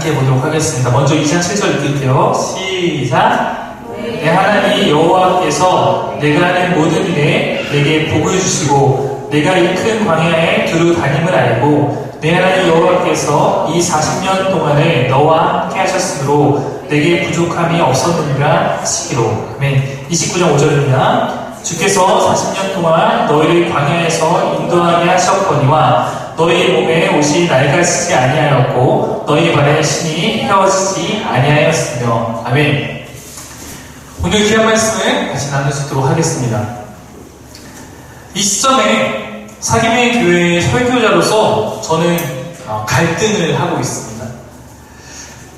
함께 보도록 하겠습니다. 먼저 2장 7절 읽을게요. 시작. 내 하나님 여호와께서 내가 하는 모든 일에 내게 복을 주시고 내가 이 큰 광야에 두루 다님을 알고 내 하나님 여호와께서 이 40년 동안을 너와 함께 하셨으므로 내게 부족함이 없었느니라 하시기로 아멘 29장 5절입니다 주께서 40년 동안 너희를 광야에서 인도하게 하셨거니와 너희 몸에 옷이 낡아지지 아니하였고 너희 발에 신이 헤어지지 아니하였으며 아멘 오늘 귀한 말씀을 같이 나누도록 하겠습니다. 이 시점에 사기의 교회의 설교자로서 저는 어, 갈등을 하고 있습니다.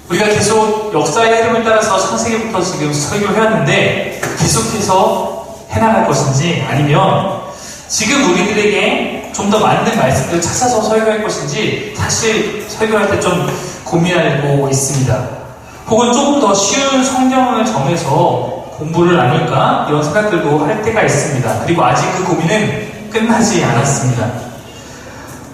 우리가 계속 역사의 흐름을 따라서 창세기부터 지금 설교를 해왔는데 계속해서 해나갈 것인지 아니면 지금 우리들에게 좀 더 맞는 말씀들을 찾아서 설교할 것인지 사실 설교할 때 좀 고민하고 있습니다. 혹은 조금 더 쉬운 성경을 정해서 공부를 나눌까 이런 생각들도 할 때가 있습니다. 그리고 아직 그 고민은 끝나지 않았습니다.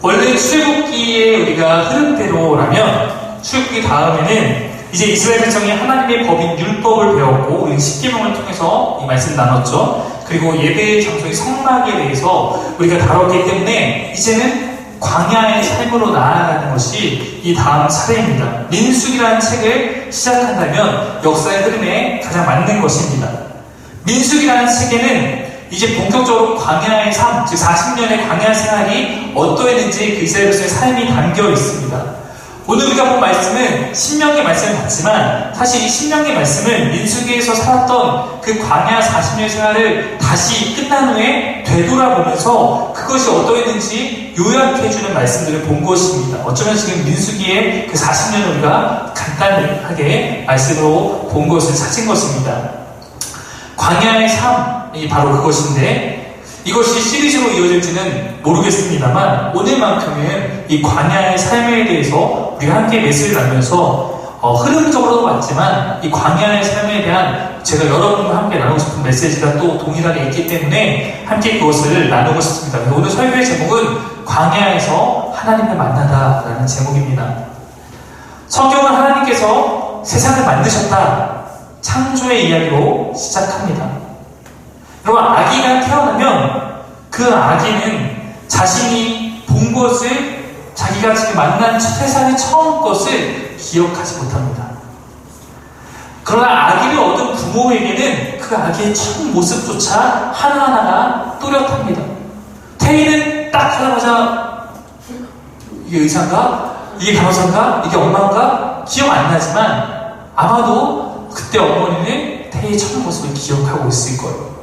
원래 출애굽기에 우리가 흐름대로라면 출애굽기 다음에는 이제 이스라엘 백성이 하나님의 법인 율법을 배웠고 우리 십계명을 통해서 이 말씀 나눴죠. 그리고 예배의 장소의 성막에 대해서 우리가 다뤘기 때문에 이제는 광야의 삶으로 나아가는 것이 이 다음 차례입니다. 민숙이라는 책을 시작한다면 역사의 흐름에 가장 맞는 것입니다. 민숙이라는 책에는 이제 본격적으로 광야의 삶, 즉 40년의 광야 생활이 어떠했는지 그 이스라엘 백성의 삶이 담겨 있습니다. 오늘 우리가 본 말씀은 신명기 말씀을 봤지만 사실 이 신명기 말씀은 민수기에서 살았던 그 광야 40년 생활을 다시 끝난 후에 되돌아보면서 그것이 어떠했는지 요약해 주는 말씀들을 본 것입니다. 어쩌면 지금 민수기의 그 40년을 우리가 간단하게 말씀으로 본 것을 찾은 것입니다. 광야의 삶이 바로 그것인데 이것이 시리즈로 이어질지는 모르겠습니다만 오늘만큼은 이 광야의 삶에 대해서 우리가 함께 메시지를 나누면서 어, 흐름적으로도 맞지만 이 광야의 삶에 대한 제가 여러분과 함께 나누고 싶은 메시지가 또 동일하게 있기 때문에 함께 그것을 나누고 싶습니다. 오늘 설교의 제목은 광야에서 하나님을 만나다라는 제목입니다. 성경은 하나님께서 세상을 만드셨다. 창조의 이야기로 시작합니다. 여러분, 아기가 태어나면 그 아기는 자신이 본 것을 자기가 지금 만난 세상의 처음 것을 기억하지 못합니다. 그러나 아기를 얻은 부모에게는 그 아기의 첫 모습조차 하나하나가 또렷합니다. 태희는 딱 하자마자 이게 의사인가? 이게 간호사인가? 이게 엄마인가? 기억 안 나지만 아마도 그때 어머니는 태희의 첫 모습을 기억하고 있을 거예요.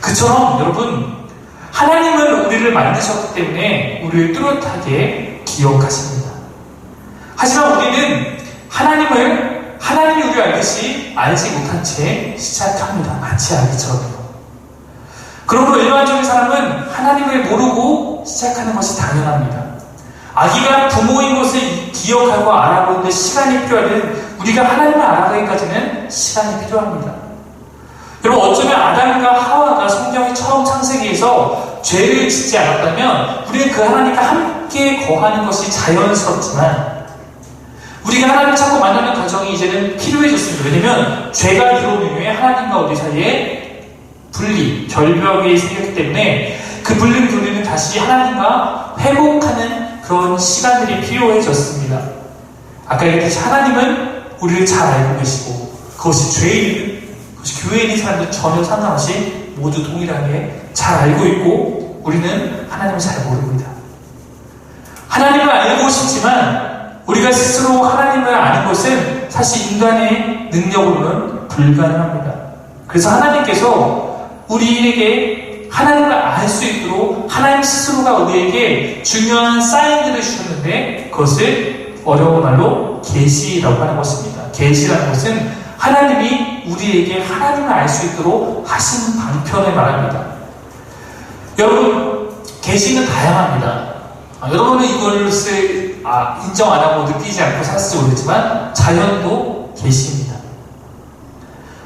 그처럼 여러분 하나님은 우리를 만드셨기 때문에 우리를 뚜렷하게 기억하십니다. 하지만 우리는 하나님을 하나님이 우리를 알듯이 알지 못한 채 시작합니다. 마치 아기처럼요. 그러므로 일반적인 사람은 하나님을 모르고 시작하는 것이 당연합니다. 아기가 부모인 것을 기억하고 알아보는데 시간이 필요하듯 우리가 하나님을 알아가기까지는 시간이 필요합니다. 여러분 어쩌면 아담과 하와가 성경의 처음 창세기에서 죄를 짓지 않았다면 우리는 그 하나님과 함께 거하는 것이 자연스럽지만 우리가 하나님을 찾고 만나는 과정이 이제는 필요해졌습니다. 왜냐면 죄가 들어온 이후에 하나님과 우리 사이에 분리, 결벽이 생겼기 때문에 그 분리 분리는 다시 하나님과 회복하는 그런 시간들이 필요해졌습니다. 아까 얘기했듯이 하나님은 우리를 잘 알고 계시고 그것이 죄인 그것이 교회에 있는 사람들 전혀 상관없이 모두 동일하게 잘 알고 있고 우리는 하나님을 잘 모릅니다. 하나님을 알고 싶지만 우리가 스스로 하나님을 아는 것은 사실 인간의 능력으로는 불가능합니다. 그래서 하나님께서 우리에게 하나님을 알 수 있도록 하나님 스스로가 우리에게 중요한 사인들을 주셨는데 그것을 어려운 말로 계시라고 하는 것입니다. 계시라는 것은 하나님이 우리에게 하나님을 알 수 있도록 하신 방편을 말합니다. 여러분, 계시는 다양합니다. 아, 여러분은 이것을 아, 인정 안 하고 느끼지 않고 살지 모르겠지만 자연도 계시입니다.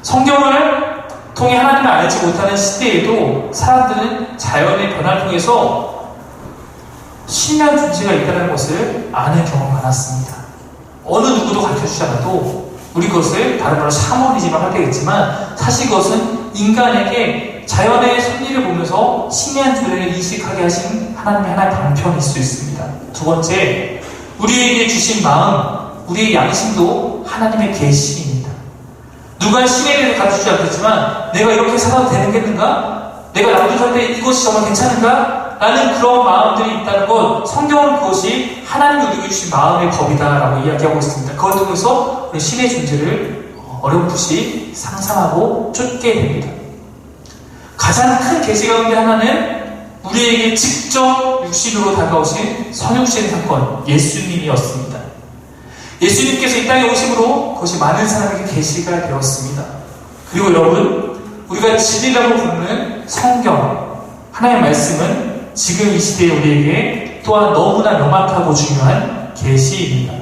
성경을 통해 하나님을 알지 못하는 시대에도 사람들은 자연의 변화를 통해서 신비한 존재가 있다는 것을 아는 경우가 많았습니다. 어느 누구도 해주잖아도 우리 그것을 다른 말로 샤머니즘을 할 때겠지만 사실 그것은 인간에게 자연의 섭리를 보면서 신의 한 존재를 인식하게 하신 하나님의 하나의 방편일 수 있습니다. 두 번째, 우리에게 주신 마음, 우리의 양심도 하나님의 계시입니다. 누가 신에 대해서 가르치지 않겠지만 내가 이렇게 살아도 되는겠는가? 내가 남들 살때 이것이 정말 괜찮은가? 라는 그런 마음들이 있다는 것, 성경은 그것이 하나님이 우리에게 주신 마음의 법이다라고 이야기하고 있습니다. 그것 통해서 우리 신의 존재를 어렴풋이 상상하고 쫓게 됩니다. 가장 큰 계시 가운데 하나는 우리에게 직접 육신으로 다가오신 성육신 사건, 예수님이었습니다. 예수님께서 이 땅에 오심으로 그것이 많은 사람에게 계시가 되었습니다. 그리고 여러분, 우리가 진리라고 부르는 성경, 하나의 말씀은 지금 이 시대에 우리에게 또한 너무나 명확하고 중요한 계시입니다.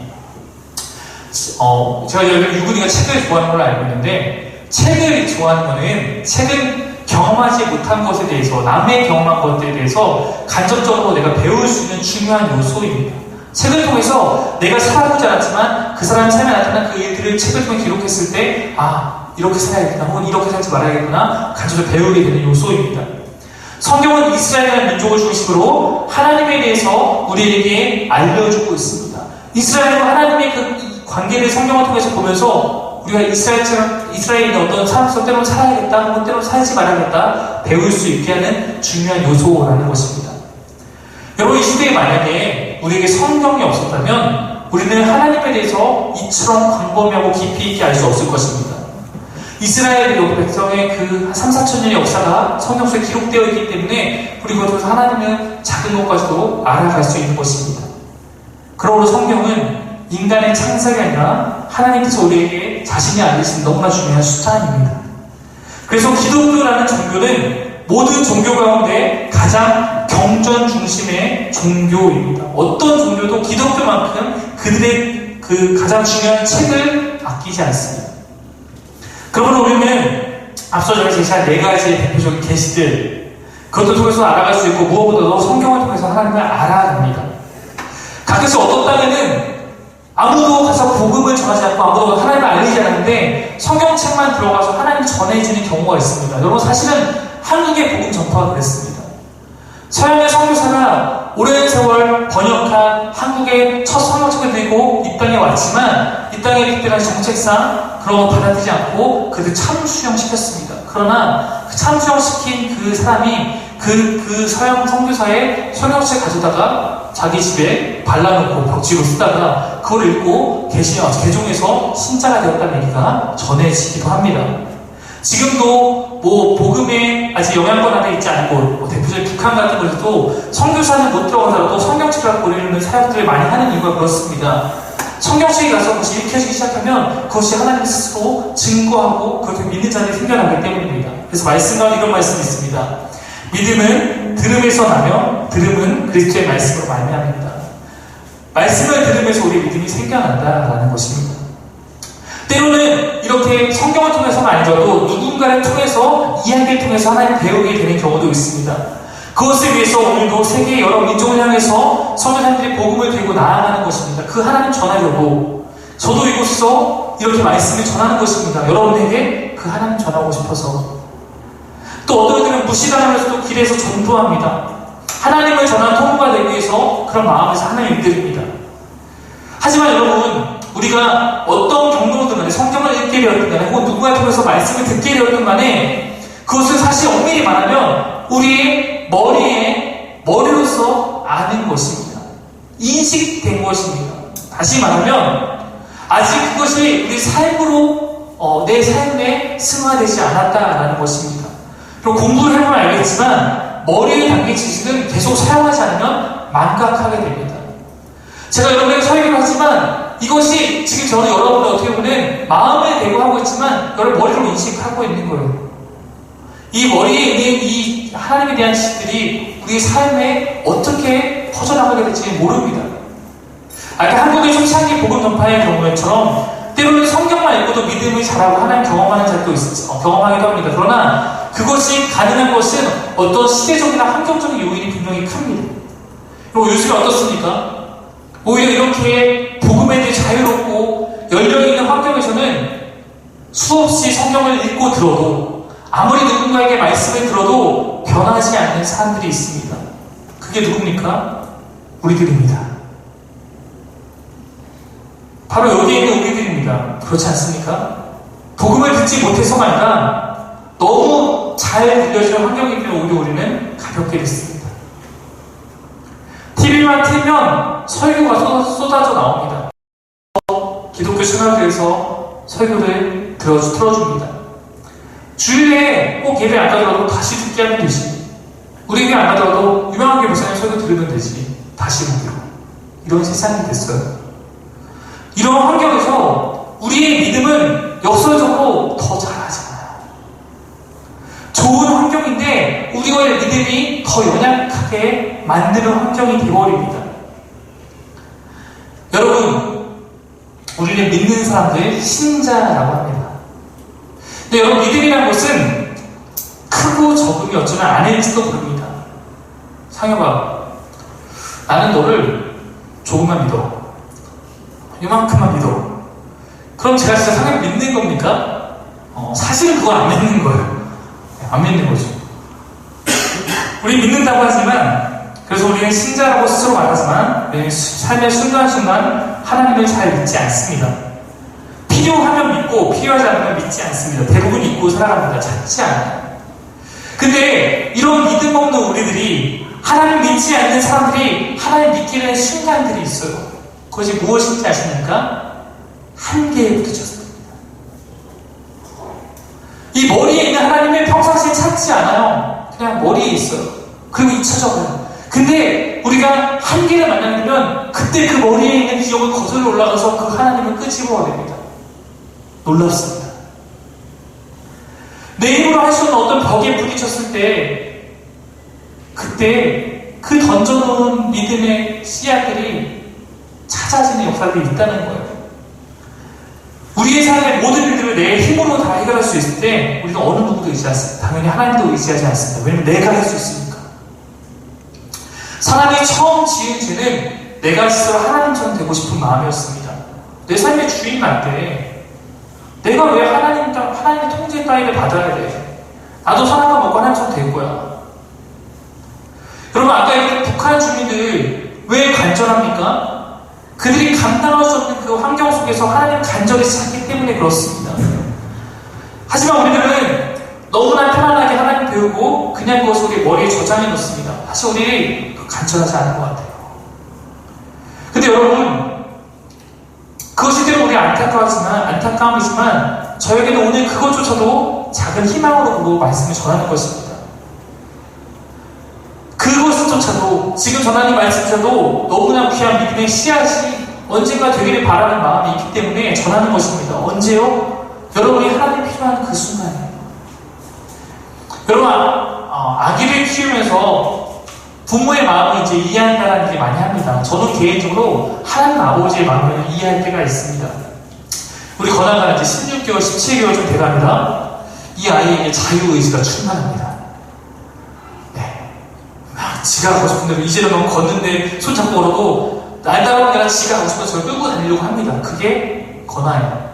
어, 제가 여기 유근이가 책을 좋아하는 걸로 알고 있는데 책을 좋아하는 거는 책은 경험하지 못한 것에 대해서 남의 경험한 것들에 대해서 간접적으로 내가 배울 수 있는 중요한 요소입니다. 책을 통해서 내가 살아보지 않았지만 그 사람의 삶에 나타난 그 일들을 책을 통해 기록했을 때, 아, 이렇게 살아야겠구나, 혹은 이렇게 살지 말아야겠구나, 간접적으로 배우게 되는 요소입니다. 성경은 이스라엘이라는 민족을 중심으로 하나님에 대해서 우리에게 알려주고 있습니다. 이스라엘과 하나님의 그 관계를 성경을 통해서 보면서 우리가 이스라엘처럼, 이스라엘의 어떤 삶에서 때로는 살아야겠다, 혹은 때로는 살지 말아야겠다, 배울 수 있게 하는 중요한 요소라는 것입니다. 여러분, 이 시대에 만약에 우리에게 성경이 없었다면 우리는 하나님에 대해서 이처럼 광범위하고 깊이 있게 알 수 없을 것입니다. 이스라엘 백성의 그 3, 4천 년의 역사가 성경 속에 기록되어 있기 때문에 우리 그것을 하나님은 작은 것까지도 알아갈 수 있는 것입니다. 그러므로 성경은 인간의 창작이 아니라 하나님께서 우리에게 자신이 알려주신 너무나 중요한 수단입니다. 그래서 기독교라는 종교는 모든 종교 가운데 가장 경전 중심의 종교입니다. 어떤 종교도 기독교만큼 그들의 그 가장 중요한 책을 아끼지 않습니다. 그러므로 우리는 앞서 제가 제시한 네 가지의 대표적인 계시들 그것을 통해서 알아갈 수 있고 무엇보다도 성경을 통해서 하나님을 알아갑니다. 가끔씩 어떤 땅에는 아무도 가서 복음을 전하지 않고 아무도 하나님을 알리지 않는데 성경책만 들어가서 하나님 전해주는 경우가 있습니다. 여러분 사실은 한국의 복음 전파가 그랬습니다. 서양의 선교사가 오랜 세월 번역한 한국의 첫 성경책을 들고 이 땅에 왔지만 이 땅의 특별한 정책상 그런 거 받아들이지 않고 그들 참수용시켰습니다. 그러나 그 참수용시킨 그 사람이 그, 그 서양 선교사의 성경책 가져다가 자기 집에 발라놓고 벽지로 쓰다가 그걸 읽고 개시, 개종해서 신자가 되었다는 얘기가 전해지기도 합니다. 지금도 뭐 복음에 아직 영향권 안에 있지 않고 뭐 대표적인 북한 같은 곳에도 선교사는 못 들어가더라도 성경책을 보내는 사역들을 많이 하는 이유가 그렇습니다. 성경책에 가서 그것이 읽혀지기 시작하면 그것이 하나님 스스로 증거하고 그렇게 믿는 자들이 생겨나기 때문입니다. 그래서 말씀 가운데 이런 말씀이 있습니다. 믿음은 들음에서 나며 들음은 그리스도의 말씀으로 말미암니다. 말씀을 들으면서 우리 믿음이 생겨난다라는 것입니다. 때로는 이렇게 성경을 통해서만 아니더라도 누군가를 통해서 이야기를 통해서 하나님 배우게 되는 경우도 있습니다. 그것을 위해서 오늘도 세계 여러 민족을 향해서 선교사님들이 복음을 들고 나아가는 것입니다. 그 하나님 전하려고 저도 이곳에서 이렇게 말씀을 전하는 것입니다. 여러분에게 그 하나님 전하고 싶어서 또 어떤 이들은 무시당하면서도 길에서 전도합니다. 하나님을 전하는 통로가 되기 위해서 그런 마음에서 하나님 믿드립니다. 하지만 여러분 우리가 어떤 경로든 성경을 읽게 되었든 간에 혹은 누구가 통해서 말씀을 듣게 되었든 간에 그것은 사실 엄밀히 말하면 우리의 머리에 머리로서 아는 것입니다. 인식된 것입니다. 다시 말하면 아직 그것이 우리 삶으로 어, 내 삶에 승화되지 않았다라는 것입니다. 그리고 공부를 해보면 알겠지만 머리에 담긴 지식은 계속 사용하지 않으면 망각하게 됩니다. 제가 여러분에게 설교를 하지만 이것이 지금 저는 여러분을 어떻게 보면 마음에 대고 하고 있지만 여러분 머리로 인식하고 있는 거예요. 이 머리에 있는 이 하나님에 대한 지식들이 우리 삶에 어떻게 퍼져나가게 될지 모릅니다. 아까 한국의 초창기 복음 전파의 경우에처럼 때로는 성경만 읽고도 믿음을 잘하고 하나님 경험하는 자도 있어 경험하기도 합니다. 그러나 그것이 가능한 것은 어떤 시대적이나 환경적인 요인이 분명히 큽니다. 그리고 요즘에 어떻습니까? 오히려 이렇게 복음에 대해 자유롭고 열려 있는 환경에서는 수없이 성경을 읽고 들어도 아무리 누군가에게 말씀을 들어도 변하지 않는 사람들이 있습니다. 그게 누굽니까? 우리들입니다. 바로 여기에 있는 우리들입니다. 그렇지 않습니까? 복음을 듣지 못해서가 아니라 너무 잘 들려지는 환경이 되면 오히려 우리는 가볍게 됐습니다. TV만 틀면 설교가 쏟- 쏟아져 나옵니다. 기독교 신학교에서 설교를 들어, 틀어줍니다. 주일에 꼭 예배 안 가더라도 다시 듣게 하면 되지. 우리 교회 안 가더라도 유명한 교회 목사님 설교 들으면 되지. 다시 보기로. 이런 세상이 됐어요. 이런 환경에서 우리의 믿음은 역설적으로 더 자라잖아요. 좋은 환경인데 우리의 믿음이 더 연약하게 만드는 환경이 되어버립니다. 여러분, 우리는 믿는 사람들 신자라고 합니다. 근데 여러분, 믿음이라는 것은 크고 적음이 어쩌면 아닐지도 모릅니다. 상여봐, 나는 너를 조금만 믿어. 이만큼만 믿어. 그럼 제가 진짜 상여 믿는 겁니까? 어, 사실은 그걸 안 믿는 거예요. 안 믿는 거죠. 우리 믿는다고 하지만, 그래서 우리는 신자라고 스스로 말하지만, 삶의 순간순간 하나님을 잘 믿지 않습니다. 필요하면 믿고, 필요하지 않으면 믿지 않습니다. 대부분 믿고 살아갑니다. 찾지 않아요. 근데 이런 믿음 없는 우리들이 하나님 믿지 않는 사람들이 하나님 믿게 되는 순간들이 있어요. 그것이 무엇인지 아십니까? 한계에 부딪혔습니다. 이 머리에 있는 하나님을 평상시에 찾지 않아요. 그냥 머리에 있어요. 그리고 잊혀져요. 근데 우리가 한계를 만나면 그때 그 머리에 있는 기억을 거슬러 올라가서 그 하나님을 끄집어야 됩니다. 놀랍습니다. 내 힘으로 할 수 없는 어떤 벽에 부딪혔을 때 그때 그 던져놓은 믿음의 씨앗들이 찾아지는 역사들이 있다는 거예요. 우리의 삶의 모든 일들을 내 힘으로 다 해결할 수 있을 때 우리는 어느 누구도 의지하지 않습니다. 당연히 하나님도 의지하지 않습니다. 왜냐면 내가 할 수 있으니까. 사람이 처음 지은 죄는 내가 스스로 하나님처럼 되고 싶은 마음이었습니다. 내 삶의 주인 날때 내가 왜 하나님, 따- 하나님의 통제 따위를 받아야 돼? 나도 사람과 먹고 하나님처럼 될 거야. 여러분, 아까 북한 주민들 왜 간절합니까? 그들이 감당할 수 없는 그 환경 속에서 하나님 간절히 찾기 때문에 그렇습니다. 하지만 우리들은 너무나 편안하게 하나님 배우고 그냥 그것을 우리 머리에 저장해 놓습니다. 사실 우리 간절하지 않은 것 같아요. 근데 여러분, 그것이 때로 우리 안타까웠지만, 안타까움이지만, 저에게는 오늘 그것조차도 작은 희망으로 보고 말씀을 전하는 것입니다. 그것조차도, 지금 전하는 말씀조차도 너무나 귀한 믿음의 씨앗이 언젠가 되기를 바라는 마음이 있기 때문에 전하는 것입니다. 언제요? 여러분이 하나님 필요한 그 순간이에요. 여러분, 아, 아기를 키우면서 부모의 마음을 이제 이해한다는 얘기 많이 합니다. 저는 개인적으로 하나님 아버지의 마음을 이해할 때가 있습니다. 우리 건아가 이제 16개월, 17개월 좀 돼갑니다. 이 아이에게 자유의지가 충만합니다. 지가 하고 싶은 대로 이제는 너무 걷는데 손 잡고 걸어도 날 따라오는 게 아니라 지가 하고 싶어서 저를 끌고 다니려고 합니다. 그게 건아예요.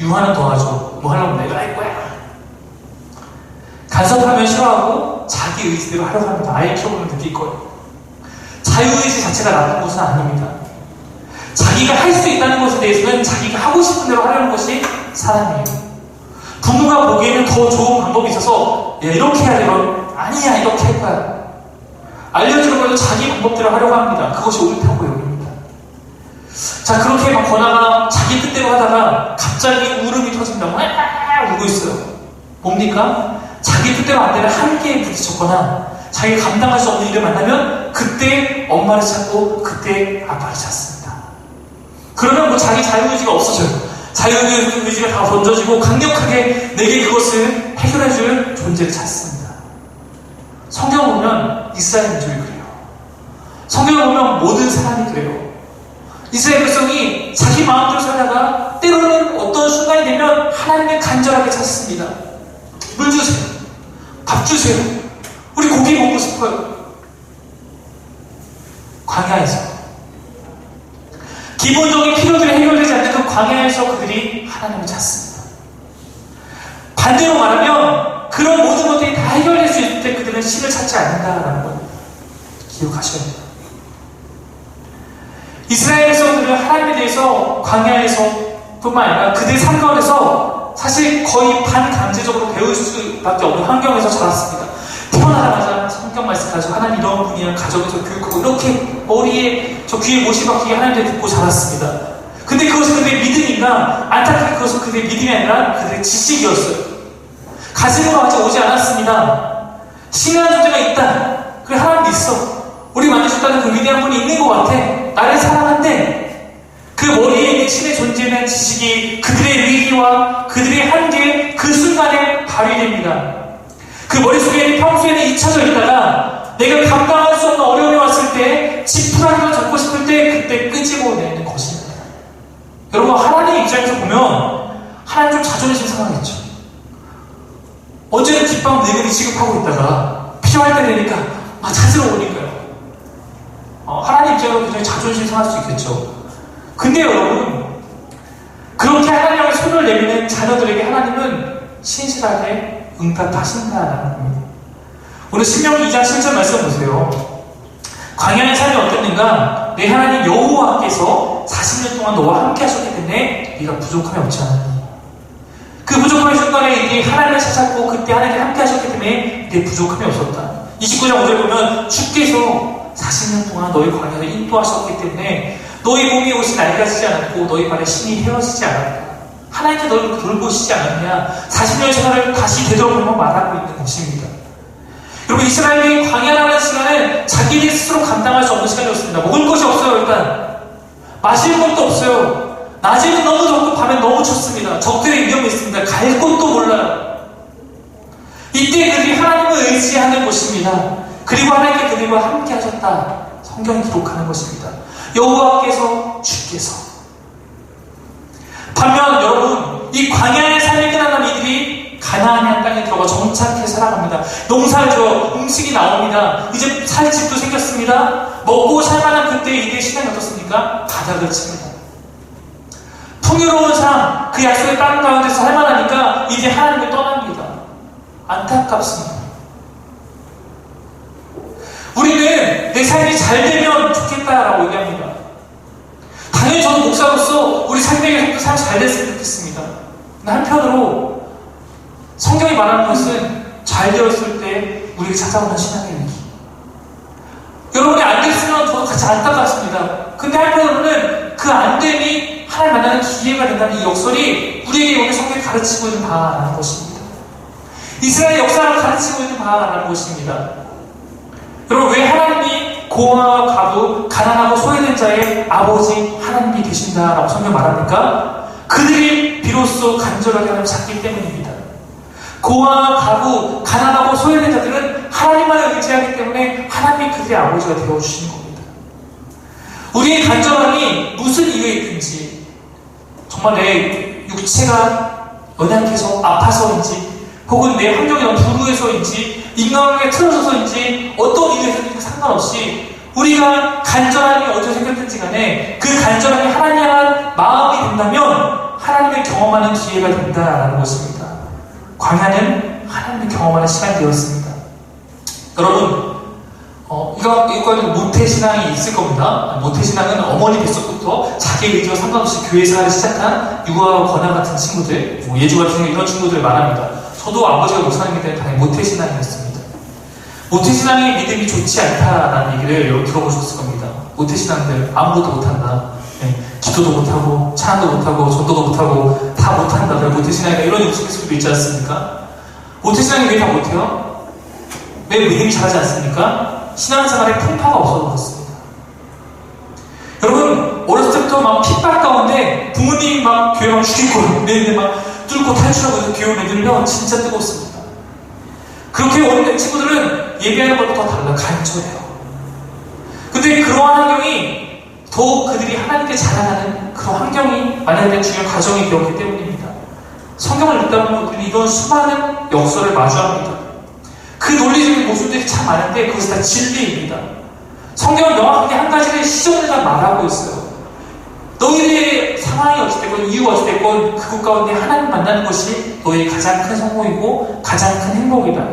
유하는 더 하죠. 뭐 하려면 내가 할 거야. 간섭하면 싫어하고 자기 의지대로 하려고 합니다. 아이 키워보면 느낄 거예요. 자유의지 자체가 나쁜 것은 아닙니다. 자기가 할 수 있다는 것에 대해서는 자기가 하고 싶은 대로 하려는 것이 사람이에요. 부모가 보기에는 더 좋은 방법이 있어서 야, 이렇게 해야 돼요. 아니야 이렇게 할 거야. 알려주는 것도 자기 방법대로 하려고 합니다. 그것이 옳다고 여깁니다. 자 그렇게 막 권하가 자기 뜻대로 하다가 갑자기 울음이 터진다고 아 울고 있어요. 뭡니까? 자기 뜻대로 안 되는 한계에 부딪혔거나 자기가 감당할 수 없는 일을 만나면 그때 엄마를 찾고 그때 아빠를 찾습니다. 그러면 뭐 자기 자유의지가 없어져요. 자유의지가 다 던져지고 강력하게 내게 그것을 해결해줄 존재를 찾습니다. 성경 보면 이스라엘 민족이 그래요. 성경을 보면 모든 사람이 그래요. 이스라엘 백성이 자기 마음대로 살다가 때로는 어떤 순간이 되면 하나님을 간절하게 찾습니다. 물 주세요. 밥 주세요. 우리 고기 먹고 싶어요. 광야에서. 기본적인 필요들이 해결되지 않는 그 광야에서 그들이 하나님을 찾습니다. 반대로 말하면 그런 모든 것들이 다 해결될 수 있을 때 그들은 신을 찾지 않는다라는 걸 기억하셔야 돼요. 이스라엘 백성들은 하나님에 대해서 광야에서 뿐만 아니라 그들 삶 가운데서 사실 거의 반강제적으로 배울 수밖에 없는 환경에서 자랐습니다. 태어나자마자 성경 말씀 가지고 하나님 이런 분이야 가정에서 교육하고 이렇게 머리에 저 귀에 못이 박히게 하나님을 듣고 자랐습니다. 근데 그것은 그들의 믿음인가 안타깝게 그것은 그들의 믿음이 아니라 그들의 지식이었어요. 가슴으로 아직 오지 않았습니다. 신이라는 존재가 있다. 그래 하나님 있어. 우리 만나셨다는 그 위대한 분이 있는 것 같아. 나를 사랑한대. 그 머리에 있는 신의 존재에 대한 지식이 그들의 위기와 그들의 한계 그 순간에 발휘됩니다. 그 머릿속에 평소에는 잊혀져 있다가 내가 감당할 수 없는 어려움이 왔을 때 지푸라기를 잡고 싶을 때 그때 끄집어내는 것입니다. 여러분 하나님 입장에서 보면 하나님 좀 자존심 상하겠죠. 어제는 깃방 네근이 취급하고 있다가 필요할 때 되니까 아 찾으러 오니까요. 어, 하나님 입장으로 굉장히 자존심 상할 수 있겠죠. 근데 여러분 그렇게 하나님 앞에 손을 내미는 자녀들에게 하나님은 신실하게 응답하신다라는 겁니다. 오늘 신명기 2장 7절 말씀 보세요. 광야의 삶이 어땠는가? 내 하나님 여호와께서 40년 동안 너와 함께 하셨기 때문에 네가 부족함이 없지 않았니? 그 부족함의 순간에 이게 하나님을 찾았고 그때 하나님이 함께 하셨기 때문에 내 부족함이 없었다. 29장 5절 보면 주께서 40년 동안 너희 광야를 인도하셨기 때문에 너희 몸이 옷이 낡아지지 않았고 너희 발에 신이 헤어지지 않았다. 하나님께 너를 돌보시지 않았냐? 40년의 생활을 다시 되돌아보면 말하고 있는 것입니다. 여러분 이스라엘이 광야라는 시간은 자기들 스스로 감당할 수 없는 시간이었습니다. 먹을 것이 없어요 일단. 마실 것도 없어요. 낮에는 너무 덥고 밤엔 너무 춥습니다. 적들의 위험이 있습니다. 갈 곳도 몰라요. 이때 그들이 하나님을 의지하는 것입니다. 그리고 하나님께 그들과 함께 하셨다. 성경이 기록하는 것입니다. 여호와께서 주께서 반면 여러분 이 광야의 삶을 끝난 이들이 가나안의 땅에 들어가 정착해 살아갑니다. 농사를 줘 음식이 나옵니다. 이제 살 집도 생겼습니다. 먹고 살만한 그때 이들의 신앙이 어떻습니까? 바닥을 칩니다. 풍요로운 삶, 그 약속의 땅 가운데서 살만하니까 이제 하나님을 떠납니다. 안타깝습니다. 우리는 내 삶이 잘 되면 좋겠다라고 얘기합니다. 당연히 저는 목사로서 우리 삶에게 삶이 잘 됐으면 좋겠습니다. 한편으로 성경이 말하는 것은 잘 되었을 때 우리가 찾아오는 신앙의 위기. 여러분이 안 됐으면 저도 같이 안타깝습니다. 근데 한편으로는 그 안됨이 하나님 만나는 기회가 된다는 이 역설이 우리에게 오늘 성경이 가르치고 있는 바라는 것입니다. 이스라엘 역사를 가르치고 있는 바라는 것입니다. 여러분 왜 하나님이 고아와 가부, 가난하고 소외된 자의 아버지 하나님이 되신다라고 성경 말합니까? 그들이 비로소 간절하게 하나님 찾기 때문입니다. 고아와 가부, 가난하고 소외된 자들은 하나님만을 의지하기 때문에 하나님이 그들의 아버지가 되어주시는 겁니다. 우리의 간절함이 무슨 이유에 있든지 정말 내 육체가 연약해서 아파서인지 혹은 내 환경이 너무 불우해서인지 인간관계에 틀어져서인지 어떤 이유에서든지 상관없이 우리가 간절함이 어디서 생겼든지 간에 그 간절함이 하나님 향한 마음이 된다면 하나님을 경험하는 기회가 된다라는 것입니다. 광야는 하나님을 경험하는 시간이 되었습니다. 여러분, 어, 이거, 이거는 모태신앙이 있을 겁니다. 모태신앙은 어머니 뱃속부터 자기 의지와 상관없이 교회 생활을 시작한 유아와 권한 같은 친구들, 뭐 예주 같은 이런 친구들 말합니다. 저도 아버지가 목사님이기 때문에 당연히 모태신앙이었습니다. 모태신앙의 믿음이 좋지 않다라는 얘기를 여러분 들어보셨을 겁니다. 모태신앙들 아무것도 못한다. 네, 기도도 못하고, 찬양도 못하고, 전도도 못하고, 다 못한다. 모태신앙이다. 이런 우스갯소리도 있지 않습니까? 모태신앙이 왜 다 못해요? 왜 믿음이 잘하지 않습니까? 신앙생활에 풍파가 없어서 그렇습니다. 여러분, 어렸을 때부터 막 핍박 가운데 부모님이 막 교회 막 죽이고, 내내 막 뚫고 탈출하고 교회 애들면 진짜 뜨겁습니다. 그렇게 오는 친구들은 예배하는 것과 달라 간절해요. 근데 그러한 환경이 더욱 그들이 하나님께 자라나는 그런 환경이 마련된 중요한 과정이 되었기 때문입니다. 성경을 읽다 보면 이런 수많은 역설을 마주합니다. 그 논리적인 모습들이 참 많은데 그것이 다 진리입니다. 성경은 명확하게 한 가지를 시정내다 말하고 있어요. 너희의 상황이 어찌됐건 이유가 어찌됐건 그곳 가운데 하나님 만나는 것이 너희의 가장 큰 성공이고 가장 큰 행복이다.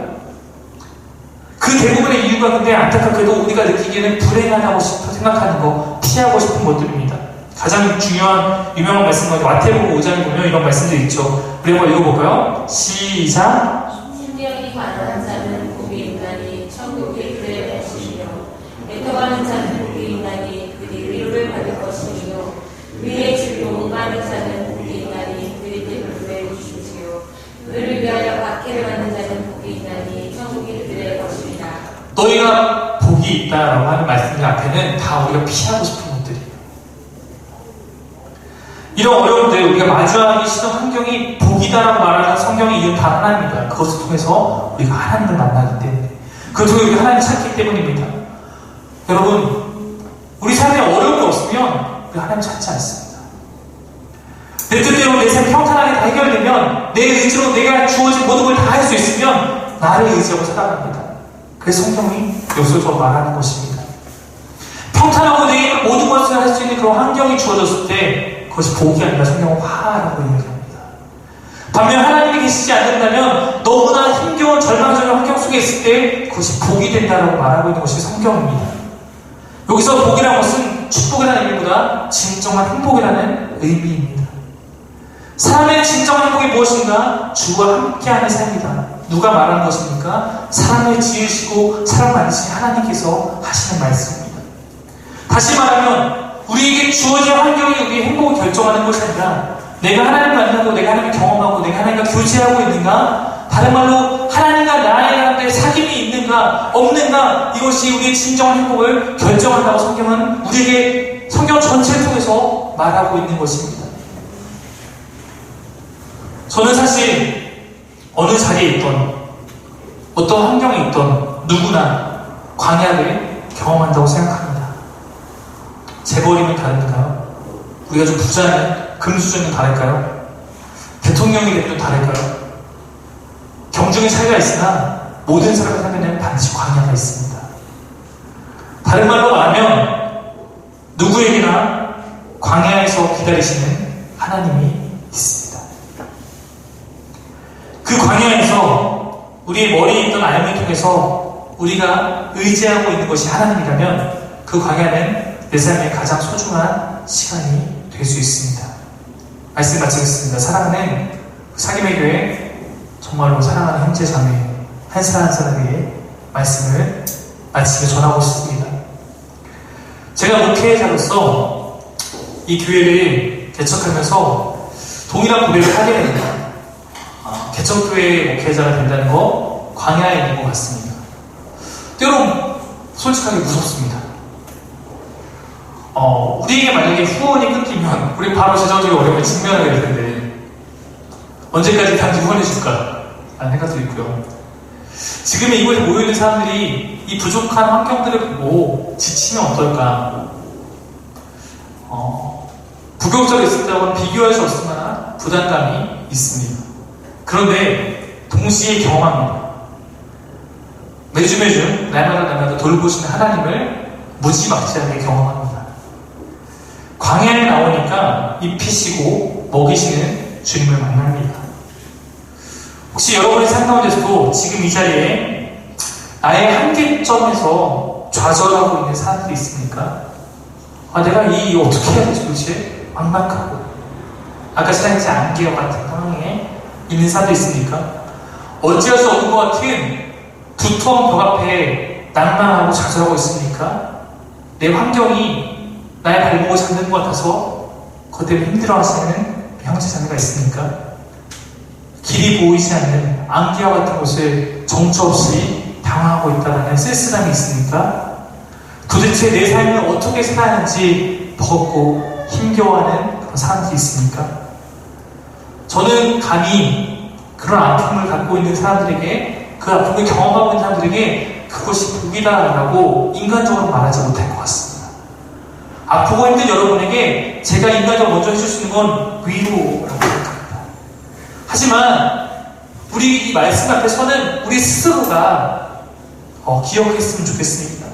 그 대부분의 이유가 근데 안타깝게도 우리가 느끼기에는 불행하다고 생각하는 거, 피하고 싶은 것들입니다. 가장 중요한 유명한 말씀 가운데 마태복음 5장에 보면 이런 말씀들이 있죠. 우리 한번 읽어볼까요? 시작. 가난한 자는 복이 있나니 천국이 그의 것이며 애터가는 자는 복이 있나니 그리 위로를 받을 것이며 위의 줄로 많은 자는 복이 있나니 그리 대물을 주시지요 그를 위하여 박해를 받는 자는 복이 있나니 천국이 그의 것이니라 너희가 복이 있다라고 하는 말씀들 앞에는 다 우리가 피하고 싶은 것들이에요. 이런 어려움들 우리가 마주하기 싫은 환경이 복이다라고 말하는 성경의 이유 다 하나입니다. 그것을 통해서 우리가 하나님을 만나기 때문에 그걸 통해 우리가 하나님을 찾기 때문입니다. 여러분 우리 삶에 어려움이 없으면 우리 하나님 찾지 않습니다. 내 뜻대로 내 삶이 평탄하게 다 해결되면 내 의지로 내가 주어진 모든 걸 다 할 수 있으면 나를 의지하고 살아갑니다. 그래서 성경이 여기서 말하는 것입니다. 평탄하고 내가 모든 것을 할 수 있는 그런 환경이 주어졌을 때 그것이 복이 아니라 성경은 화라고 이야기합니다. 반면 하나님이 계시지 않는다면 너무나 힘겨운 절망적인 환경 속에 있을 때 그것이 복이 된다라고 말하고 있는 것이 성경입니다. 여기서 복이라는 것은 축복이라는 의미보다 진정한 행복이라는 의미입니다. 사람의 진정한 행복이 무엇인가? 주와 함께하는 삶이다. 누가 말하는 것입니까? 사람을 지으시고 사람 만드신 하나님께서 하시는 말씀입니다. 다시 말하면 우리에게 주어진 환경이 우리의 행복을 결정하는 것이 아니라 내가 하나님 만나고 내가 하나님을 경험하고 내가 하나님과 교제하고 있는가? 다른 말로 하나님과 나의 가운데 사귐이 있는가 없는가 이것이 우리의 진정한 행복을 결정한다고 성경은 우리에게 성경 전체를 통해서 말하고 있는 것입니다. 저는 사실 어느 자리에 있던 어떤 환경에 있던 누구나 광야를 경험한다고 생각합니다. 재벌이면 다른가요? 우리가 좀 부자는 금수저는 다를까요? 대통령이 되면 다를까요? 경중의 차이가 있으나 모든 사람의 삶에는 반드시 광야가 있습니다. 다른 말로 말하면 누구에게나 광야에서 기다리시는 하나님이 있습니다. 그 광야에서 우리의 머리에 있던 알을 통해서 우리가 의지하고 있는 것이 하나님이라면 그 광야는 내 삶의 가장 소중한 시간이 될 수 있습니다. 말씀 마치겠습니다. 사랑하는 사김의 교회 정말로 사랑하는 형제 자매 한 사람 한 사람에게 말씀을 마치며 전하고 싶습니다. 제가 목회자로서 이 교회를 개척하면서 동일한 고백을 하게 됩니다. 아, 개척교회 목회자가 된다는 거 광야에 있는 것 같습니다. 때론 솔직하게 무섭습니다. 어, 우리에게 만약에 후원이 끊기면 우리 바로 재정적인 어려움을 직면하게 될 텐데 언제까지 단지 후원해 줄까? 라는 생각도 있고요. 지금 이곳에 모여있는 사람들이 이 부족한 환경들을 보고 지치면 어떨까? 어, 있을 때하고는 비교할 수 없을 만한 부담감이 있습니다. 그런데 동시에 경험합니다. 매주 매주 날마다 날마다 돌보시는 하나님을 무지막지하게 경험합니다. 광야에 나오니까 입히시고 먹이시는 주님을 만납니다. 혹시 여러분의 삶 가운데서도 지금 이 자리에 나의 한계점에서 좌절하고 있는 사람들이 있습니까? 아, 내가 이일 어떻게 해야 되지 도대체? 막막하고 아까 시작했지 안개와 같은 상황에 사람도 있습니까? 어찌할 수 없는 것 같은 두터운 벽 앞에 낭만하고 좌절하고 있습니까? 내 환경이 나의 발목을 잡는 것 같아서 그것 때문에 힘들어 하시는 형제 자매가 있습니까? 길이 보이지 않는 안개와 같은 곳을 정처 없이 당하고 있다는 쓸쓸함이 있습니까? 도대체 내 삶을 어떻게 살아야 하는지 버겁고 힘겨워하는 그런 사람들이 있습니까? 저는 감히 그런 아픔을 갖고 있는 사람들에게 그 아픔을 경험하고 있는 사람들에게 그것이 복이다라고 인간적으로 말하지 못할 것 같습니다. 아프고 힘든 여러분에게 제가 인간적으로 먼저 해줄 수 있는 건 위로라고 생각합니다. 하지만 우리 이 말씀 앞에서는 우리 스스로가 어, 기억했으면 좋겠습니다.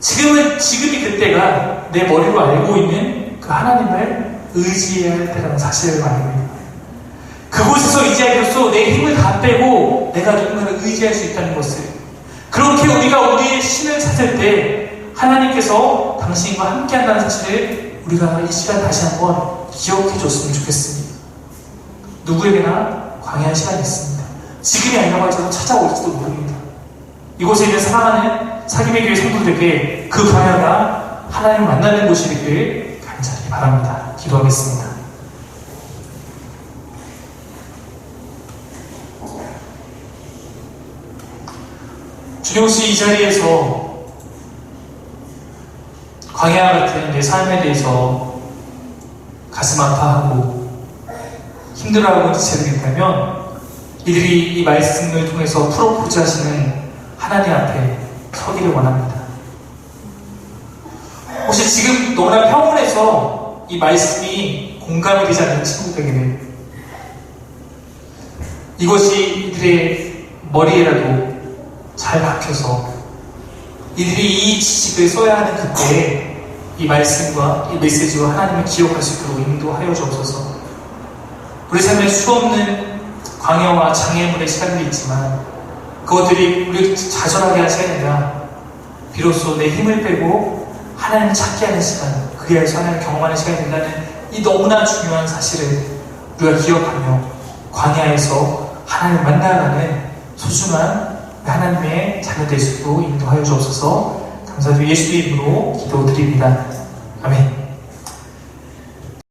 지금은 지금이 그때가 내 머리로 알고 있는 그그 하나님을 의지해야 할 때라는 사실을 말합니다. 그곳에서 의지함으로써 내 힘을 다 빼고 내가 누군가를 의지할 수 있다는 것을 그렇게 우리가 우리의 신을 찾을 때 하나님께서 당신과 함께한다는 사실을 우리가 이 시간 다시 한번 기억해 줬으면 좋겠습니다. 누구에게나 광야한 시간이 있습니다. 지금이 아니라고 할지라도 찾아올지도 모릅니다. 이곳에 있는 사랑하는 사김의 교회 성도들에게 그 광야가 하나님 만나는 곳이 되길 간절히 바랍니다. 기도하겠습니다. 혹시 이 자리에서 광야 같은 내 삶에 대해서 가슴 아파하고 힘들어하고 지체들이 있다면 이들이 이 말씀을 통해서 풀어보자 하시는 하나님 앞에 서기를 원합니다. 혹시 지금 너무나 평온해서 이 말씀이 공감이 되지 않는 친구들에게는 이것이 이들의 머리에라도 잘 박혀서 이들이 이 지식을 써야 하는 그때에 이 말씀과 이 메시지와 하나님을 기억할 수 있도록 인도하여 주옵소서. 우리 삶에 수없는 광야와 장애물의 시간들이 있지만 그것들이 우리를 좌절하게 하는 시간이 아니라 비로소 내 힘을 빼고 하나님을 찾게 하는 시간, 그 안에서 하나님을 경험하는 시간이 된다는 이 너무나 중요한 사실을 우리가 기억하며 광야에서 하나님을 만나가는 소중한 하나님의 자녀 되시고 인도하여 주옵소서 감사드리고 예수의 이름으로 기도드립니다. 아멘.